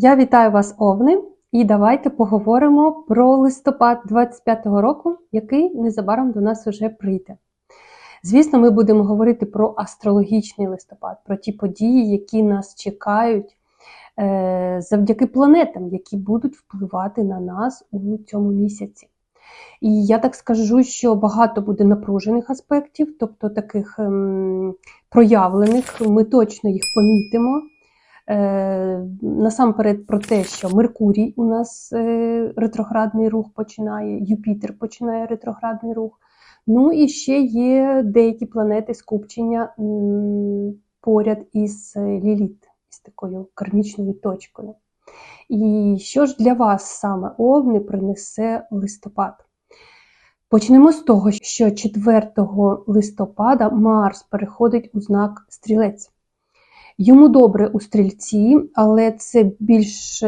Я вітаю вас, Овни, і давайте поговоримо про листопад 25-го року, який незабаром до нас вже прийде. Звісно, ми будемо говорити про астрологічний листопад, про ті події, які нас чекають е, завдяки планетам, які будуть впливати на нас у цьому місяці. І я так скажу, що багато буде напружених аспектів, тобто таких ем, проявлених, ми точно їх помітимо. Е, насамперед про те, що Меркурій у нас е, ретроградний рух починає, Юпітер починає ретроградний рух. Ну і ще є деякі планети скупчення поряд із е, Ліліт, із такою кармічною точкою. І що ж для вас саме Овни принесе листопад? Почнемо з того, що 4 листопада Марс переходить у знак стрілець. Йому добре у стрільці, але це більш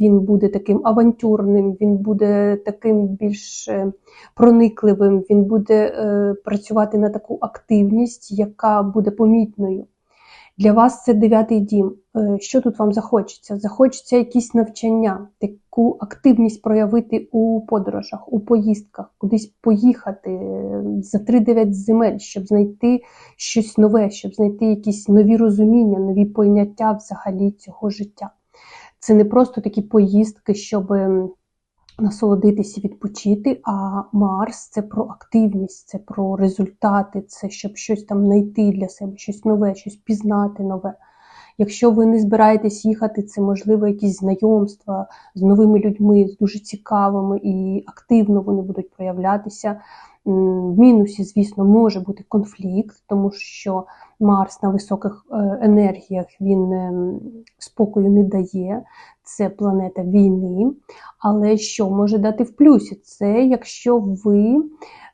він буде таким авантюрним, він буде таким більш е, проникливим, він буде е, працювати на таку активність, яка буде помітною. Для вас це дев'ятий дім. Що тут вам захочеться? Захочеться якісь навчання, таку активність проявити у подорожах, у поїздках, кудись поїхати за 3-9 земель, щоб знайти щось нове, щоб знайти якісь нові розуміння, нові поняття взагалі цього життя. Це не просто такі поїздки, щоб насолодитися відпочити, а Марс це про активність, це про результати, це щоб щось там знайти для себе, щось нове, щось пізнати нове. Якщо ви не збираєтесь їхати, це можливо якісь знайомства з новими людьми, з дуже цікавими і активно вони будуть проявлятися. В мінусі, звісно, може бути конфлікт, тому що Марс на високих е, енергіях він ем, спокою не дає, це планета війни. Але що може дати в плюсі? Це якщо ви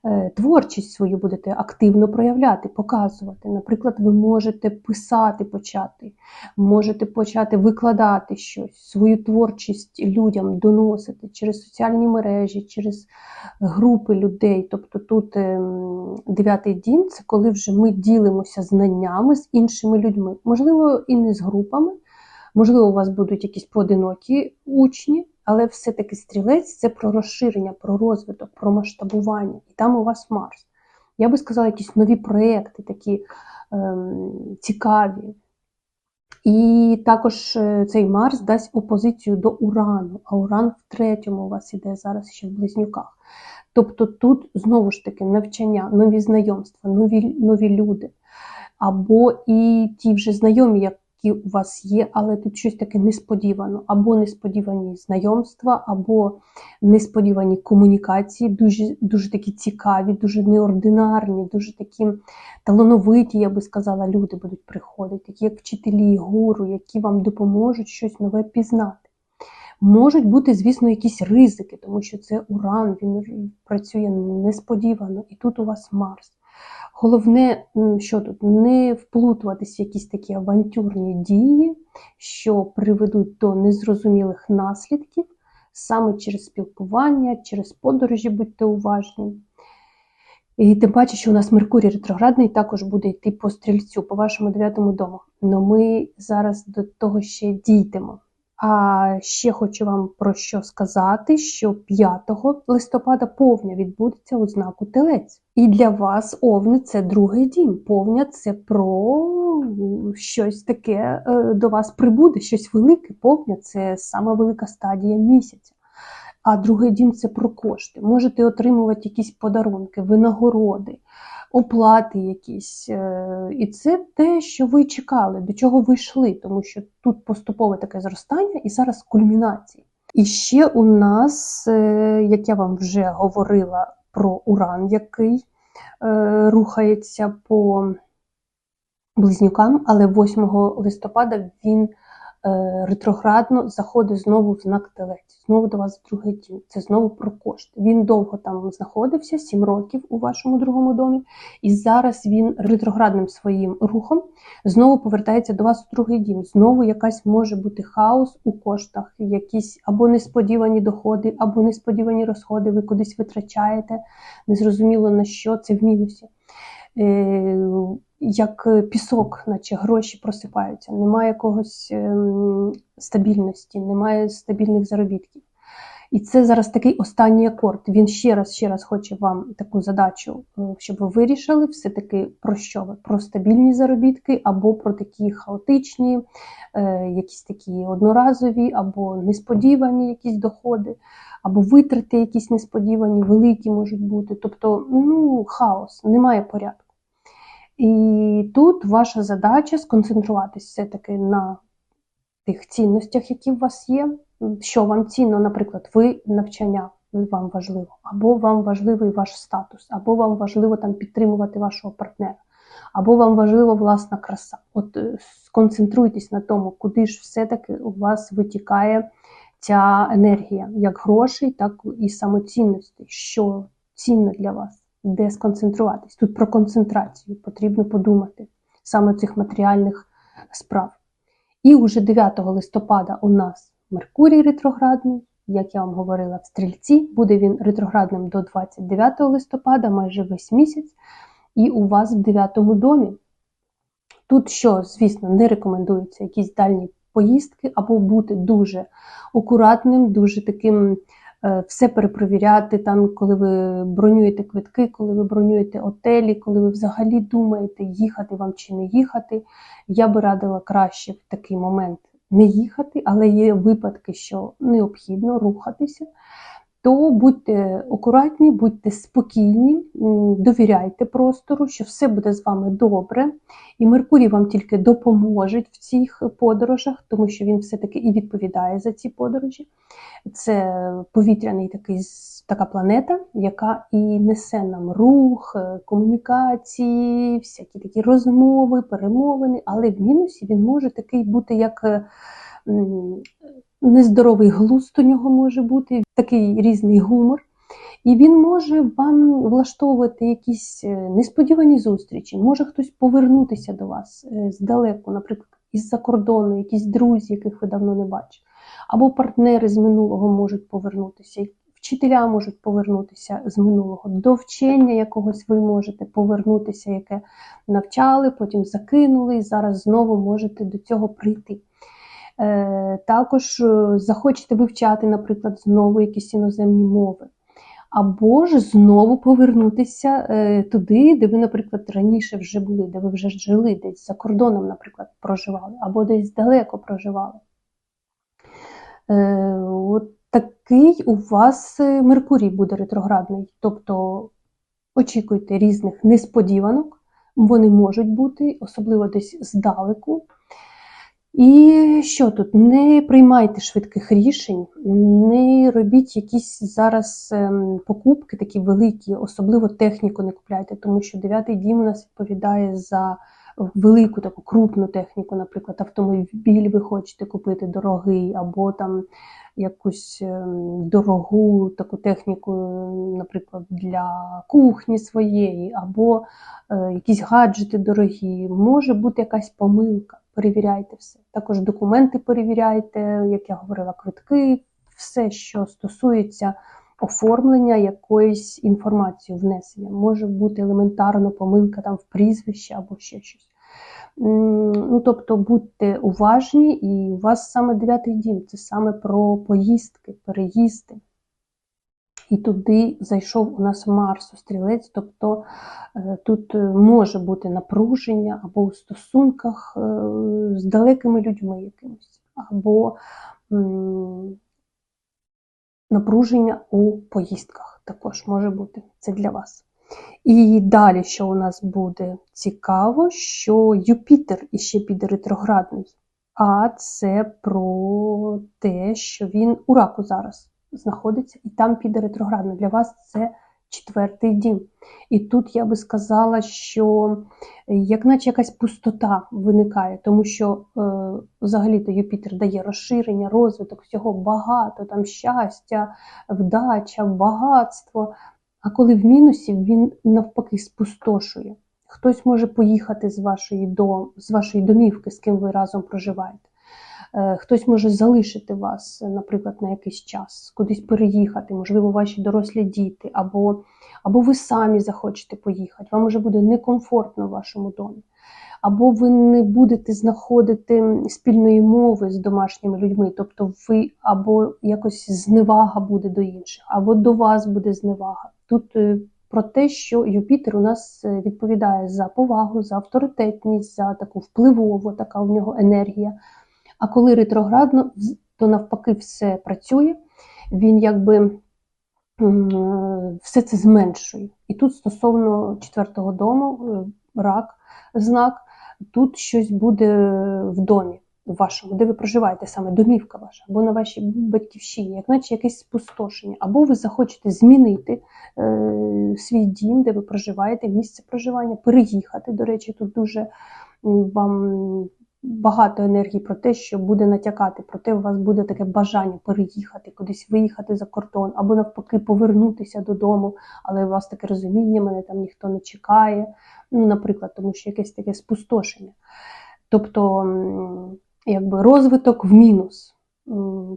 Е, творчість свою будете активно проявляти, показувати. Наприклад, ви можете писати почати, можете почати викладати щось, свою творчість людям доносити через соціальні мережі, через групи людей. Тобто тут ем, дев'ятий дім це коли вже ми ділимося знаннями з іншими людьми. Можливо, і не з групами, можливо, у вас будуть якісь поодинокі учні. Але все-таки стрілець це про розширення, про розвиток, про масштабування. І там у вас Марс. Я би сказала, якісь нові проекти, такі ем, цікаві. І також е, цей Марс дасть опозицію до Урану, а Уран в третьому у вас іде зараз ще в близнюках. Тобто тут знову ж таки навчання, нові знайомства, нові нові люди. Або і ті вже знайомі, як які у вас є, але тут щось таке несподівано, або несподівані знайомства, або несподівані комунікації, дуже дуже такі цікаві, дуже неординарні, дуже такі талановиті, я би сказала, люди будуть приходити, такі як вчителі, гуру, які вам допоможуть щось нове пізнати. Можуть бути, звісно, якісь ризики, тому що це уран, він працює несподівано, і тут у вас Марс. Головне, що тут не вплутуватися в якісь такі авантюрні дії, що приведуть до незрозумілих наслідків, саме через спілкування, через подорожі, будьте уважні. І тим паче, що у нас Меркурій ретроградний також буде йти по стрільцю, по вашому дев'ятому дому. Но ми зараз до того ще дійдемо. А ще хочу вам про що сказати: що 5 листопада повня відбудеться у знаку Телець. І для вас овни це другий дім. Повня це про щось таке е, до вас прибуде, щось велике. Повня це сама велика стадія місяця. А другий дім це про кошти. Можете отримувати якісь подарунки, винагороди оплати якісь. Е, і це те, що ви чекали, до чого ви йшли, тому що тут поступове таке зростання і зараз кульмінації. І ще у нас, е, як я вам вже говорила про уран, який е, рухається по близнюкам, але 8 листопада він ретроградно заходить знову в знак телець, знову до вас в другий дім. Це знову про кошти. Він довго там знаходився, 7 років у вашому другому домі, і зараз він ретроградним своїм рухом знову повертається до вас у другий дім. Знову якась може бути хаос у коштах, якісь або несподівані доходи, або несподівані розходи. Ви кудись витрачаєте, незрозуміло на що це в мінусі. Як е, пісок, наче гроші просипаються, немає якогось ем, стабільності, немає стабільних заробітків. І це зараз такий останній акорд. Він ще раз ще раз хоче вам таку задачу, е, щоб ви вирішили все-таки про що ви? Про стабільні заробітки, або про такі хаотичні, е, якісь такі одноразові, або несподівані якісь доходи, або витрати якісь несподівані, великі можуть бути. Тобто, ну, хаос, немає порядку. І тут ваша задача сконцентруватися все-таки на тих цінностях, які у вас є. Що вам цінно, наприклад, ви навчання вам важливо, або вам важливий ваш статус, або вам важливо там підтримувати вашого партнера, або вам важлива власна краса. От е, сконцентруйтесь на тому, куди ж все-таки у вас витікає ця енергія, як грошей, так і самоцінності, що цінно для вас, де сконцентруватись. Тут про концентрацію потрібно подумати саме цих матеріальних справ. І уже 9 листопада у нас Меркурій ретроградний, як я вам говорила, в стрільці, буде він ретроградним до 29 листопада, майже весь місяць, і у вас в 9 домі. Тут що, звісно, не рекомендуються якісь дальні поїздки, або бути дуже акуратним, дуже таким все перепровіряти, там, коли ви бронюєте квитки, коли ви бронюєте отелі, коли ви взагалі думаєте, їхати вам чи не їхати. Я би радила краще в такий момент не їхати, але є випадки, що необхідно рухатися, то будьте акуратні, будьте спокійні, довіряйте простору, що все буде з вами добре. І Меркурій вам тільки допоможе в цих подорожах, тому що він все-таки і відповідає за ці подорожі. Це повітряний такий така планета, яка і несе нам рух, е, комунікації, всякі такі розмови, перемовини, але в мінусі він може такий бути як е, нездоровий глузд у нього може бути, такий різний гумор. І він може вам влаштовувати якісь е, несподівані зустрічі, може хтось повернутися до вас здалеку, наприклад, із-за кордону, якісь друзі, яких ви давно не бачили, або партнери з минулого можуть повернутися. Вчителя можуть повернутися з минулого до вчення якогось ви можете повернутися, яке навчали, потім закинули, і зараз знову можете до цього прийти. Е, також е, захочете вивчати, наприклад, знову якісь іноземні мови. Або ж знову повернутися е, туди, де ви, наприклад, раніше вже були, де ви вже жили, десь за кордоном, наприклад, проживали, або десь далеко проживали. От такий у вас Меркурій буде ретроградний. Тобто очікуйте різних несподіванок, вони можуть бути, особливо десь здалеку. І що тут? Не приймайте швидких рішень, не робіть якісь зараз ем, покупки такі великі, особливо техніку не купляйте, тому що дев'ятий дім у нас відповідає за велику таку крупну техніку, наприклад, автомобіль ви хочете купити дорогий, або там якусь ем, дорогу таку техніку, наприклад, для кухні своєї, або е, якісь гаджети дорогі, може бути якась помилка. Перевіряйте все. Також документи перевіряйте, як я говорила, квитки, все, що стосується оформлення якоїсь інформації, внесення. Може бути елементарно помилка там в прізвищі або ще щось. Ну, Тобто будьте уважні, і у вас саме дев'ятий дім це саме про поїздки, переїзди. І туди зайшов у нас Марс у стрілець, тобто е, тут е, може бути напруження або у стосунках е, з далекими людьми якимось, або напруження у поїздках також може бути. Це для вас. І далі, що у нас буде цікаво, що Юпітер іще піде ретроградний. А це про те, що він у раку зараз знаходиться, і там піде ретроградно. Для вас це четвертий дім. І тут я би сказала, що як наче якась пустота виникає, тому що е, взагалі-то Юпітер дає розширення, розвиток, всього багато, там щастя, вдача, багатство. А коли в мінусі, він навпаки спустошує. Хтось може поїхати з вашої дом, з вашої домівки, з ким ви разом проживаєте. Е, Хтось може залишити вас, е, наприклад, на якийсь час, кудись переїхати, можливо, ваші дорослі діти, або, або ви самі захочете поїхати. Вам вже буде некомфортно в вашому домі. Або ви не будете знаходити спільної мови з домашніми людьми, тобто ви або якось зневага буде до інших, або до вас буде зневага. Тут е, про те, що Юпітер у нас відповідає за повагу, за авторитетність, за таку впливову, така у нього енергія. А коли ретроградно, то навпаки все працює, він якби е, все це зменшує. І тут стосовно четвертого дому, е, рак, знак, тут щось буде в домі вашому, де ви проживаєте саме домівка ваша, або на вашій батьківщині, як наче якесь спустошення, або ви захочете змінити е, свій дім, де ви проживаєте, місце проживання, переїхати. До речі, тут дуже вам багато енергії про те, що буде натякати, про те, у вас буде таке бажання переїхати, кудись виїхати за кордон, або навпаки повернутися додому, але у вас таке розуміння, мене там ніхто не чекає. Ну, наприклад, тому що якесь таке спустошення. Тобто, якби розвиток в мінус,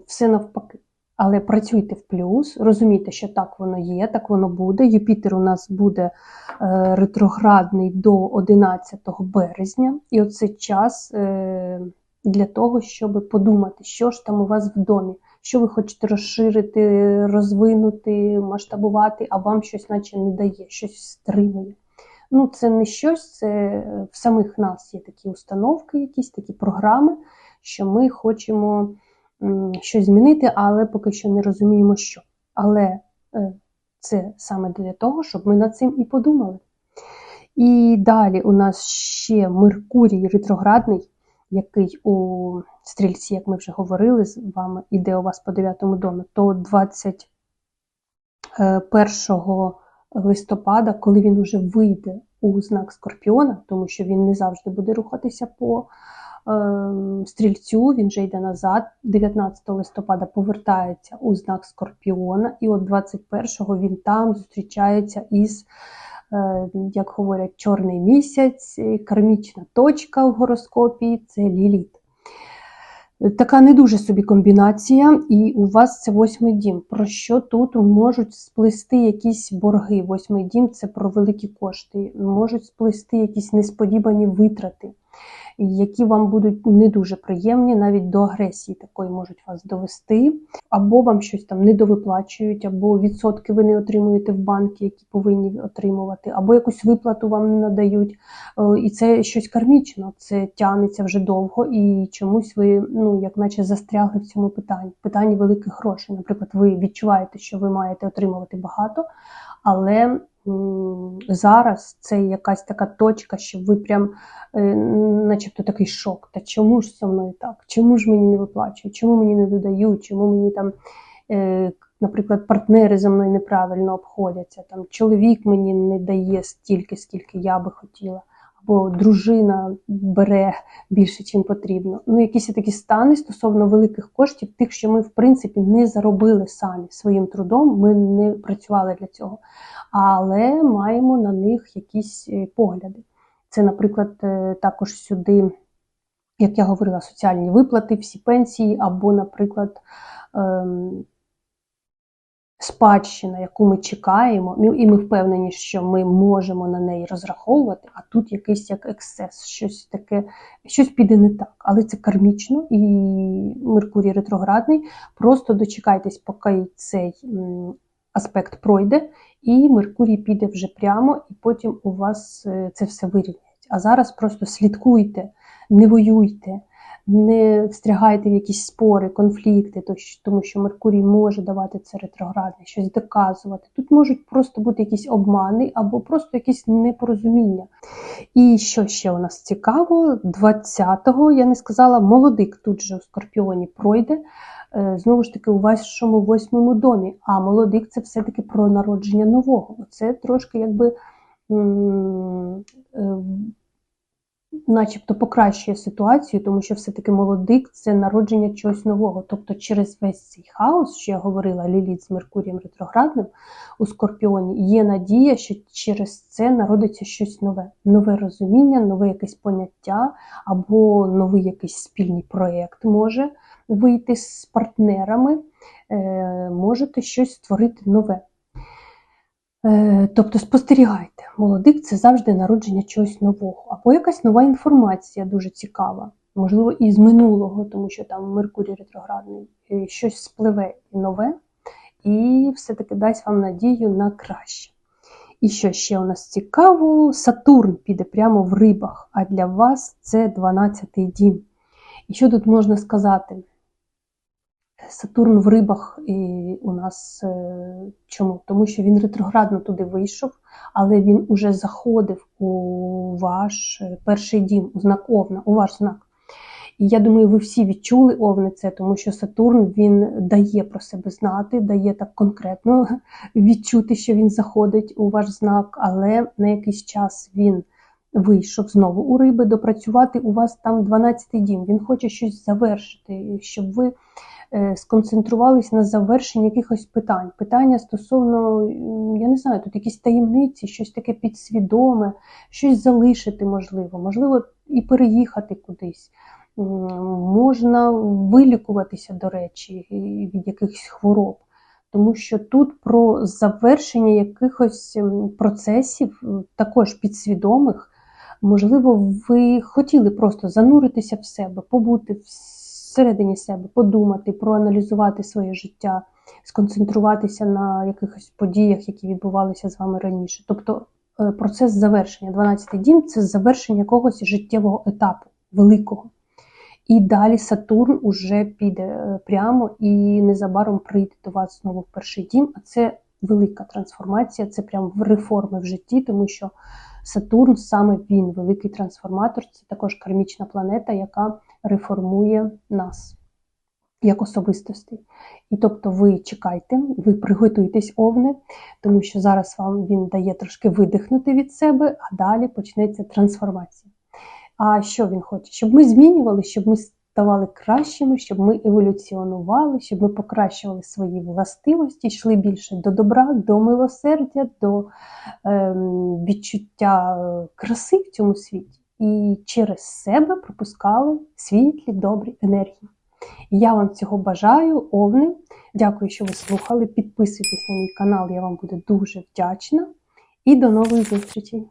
все навпаки. Але працюйте в плюс, розумійте, що так воно є, так воно буде. Юпітер у нас буде е, ретроградний до 11 березня, і оце час е, для того, щоб подумати, що ж там у вас в домі, що ви хочете розширити, розвинути, масштабувати, а вам щось наче не дає, щось стримує. Ну, це не щось, це е, в самих нас є такі установки, якісь такі програми, що ми хочемо щось змінити, але поки що не розуміємо, що. Але е, це саме для того, щоб ми над цим і подумали. І далі у нас ще Меркурій ретроградний, який у стрільці, як ми вже говорили з вами, іде у вас по 9 домі, то 21 листопада, коли він вже вийде у знак Скорпіона, тому що він не завжди буде рухатися по стрільцю, він вже йде назад. 19 листопада повертається у знак Скорпіона, і от 21-го він там зустрічається із, е, як говорять, чорний місяць, кармічна точка в гороскопі це Ліліт. Така не дуже собі комбінація, і у вас це восьмий дім. Про що тут можуть сплести якісь борги? Восьмий дім це про великі кошти, можуть сплести якісь несподівані витрати, які вам будуть не дуже приємні, навіть до агресії такої можуть вас довести, або вам щось там недовиплачують, або відсотки ви не отримуєте в банки, які повинні отримувати, або якусь виплату вам не надають. Е, І це щось кармічно, це тягнеться вже довго, і чомусь ви, ну, як наче застрягли в цьому питанні. Питанні великих грошей. Наприклад, ви відчуваєте, що ви маєте отримувати багато, але зараз це якась така точка, що ви прям, е, начебто такий шок. Та чому ж со мною так? Чому ж мені не виплачують? Чому мені не додають? Чому мені там. Е, Наприклад, партнери за мною неправильно обходяться, там чоловік мені не дає стільки, скільки я би хотіла, або дружина бере більше, чим потрібно. Ну, якісь такі стани стосовно великих коштів, тих, що ми в принципі не заробили самі своїм трудом, ми не працювали для цього, але маємо на них якісь е, погляди. Це, наприклад, е, також сюди, як я говорила, соціальні виплати, всі пенсії, або, наприклад, ем, спадщина, яку ми чекаємо, і ми впевнені, що ми можемо на неї розраховувати, а тут якийсь як ексцес, щось таке, щось піде не так. Але це кармічно і Меркурій ретроградний. Просто дочекайтесь, поки цей аспект пройде, і Меркурій піде вже прямо, і потім у вас е, це все вирівняється. А зараз просто слідкуйте, не воюйте не встрягайте в якісь спори, конфлікти, тому що Меркурій може давати це ретроградне, щось доказувати. Тут можуть просто бути якісь обмани або просто якісь непорозуміння. І що ще у нас цікаво, 20-го, я не сказала, молодик тут же у Скорпіоні пройде. е, Знову ж таки, у вашому восьмому домі. А молодик це все-таки про народження нового. Це трошки якби е, начебто покращує ситуацію, тому що все-таки молодик це народження чогось нового. Тобто, через весь цей хаос, що я говорила, Ліліт з Меркурієм ретроградним у Скорпіоні, є надія, що через це народиться щось нове, нове розуміння, нове якесь поняття або новий якийсь спільний проєкт може вийти з партнерами, е, можете щось створити нове. Е, Тобто спостерігайте, молодик це завжди народження чогось нового, або якась нова інформація дуже цікава, можливо, і з минулого, тому що там Меркурій ретроградний, е, щось спливе нове, і все-таки дасть вам надію на краще. І що ще у нас цікаво, Сатурн піде прямо в рибах, а для вас це 12-й дім. І що тут можна сказати? Сатурн в рибах і у нас е, чому? Тому що він ретроградно туди вийшов, але він уже заходив у ваш е, перший дім, у знак Овна, у ваш знак. І я думаю, ви всі відчули Овни це, тому що Сатурн він дає про себе знати, дає так конкретно відчути, що він заходить у ваш знак, але на якийсь час він вийшов знову у риби, допрацювати у вас там 12-й дім. Він хоче щось завершити, щоб ви сконцентрувались на завершенні якихось питань. Питання стосовно, я не знаю, тут якісь таємниці, щось таке підсвідоме, щось залишити можливо, можливо, і переїхати кудись. Можна вилікуватися, до речі, від якихось хвороб. Тому що тут про завершення якихось процесів, також підсвідомих, можливо, ви хотіли просто зануритися в себе, побути всередині себе, подумати, проаналізувати своє життя, сконцентруватися на якихось подіях, які відбувалися з вами раніше. Тобто е, процес завершення. 12-й дім це завершення якогось життєвого етапу великого. І далі Сатурн уже піде е, прямо і незабаром прийде до вас знову в перший дім. А це велика трансформація, це прям реформи в житті, тому що Сатурн саме він, великий трансформатор, це також кармічна планета, яка реформує нас як особистостей. І тобто ви чекайте, ви приготуйтесь овни, тому що зараз вам він дає трошки видихнути від себе, а далі почнеться трансформація. А що він хоче? Щоб ми змінювали, щоб ми ставали кращими, щоб ми еволюціонували, щоб ми покращували свої властивості, йшли більше до добра, до милосердя, до ем, відчуття е, краси в цьому світі. І через себе пропускали світлі, добрі енергії. І я вам цього бажаю, овни. Дякую, що ви слухали. Підписуйтесь на мій канал, я вам буду дуже вдячна. І до нових зустрічей!